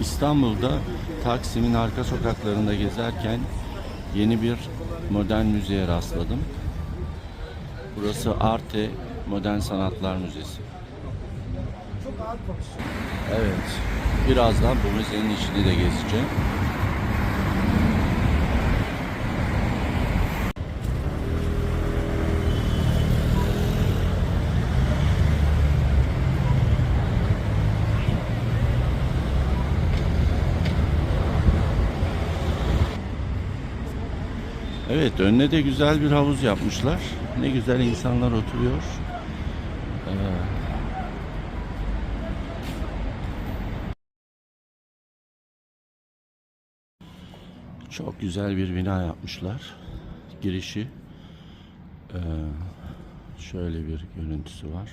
İstanbul'da Taksim'in arka sokaklarında gezerken yeni bir modern müzeye rastladım. Burası Arte Modern Sanatlar Müzesi. Evet, birazdan bu müzenin içini de gezeceğim. Evet, önüne de güzel bir havuz yapmışlar. Ne güzel insanlar oturuyor. Ee, Çok güzel bir bina yapmışlar. Girişi ee, şöyle bir görüntüsü var.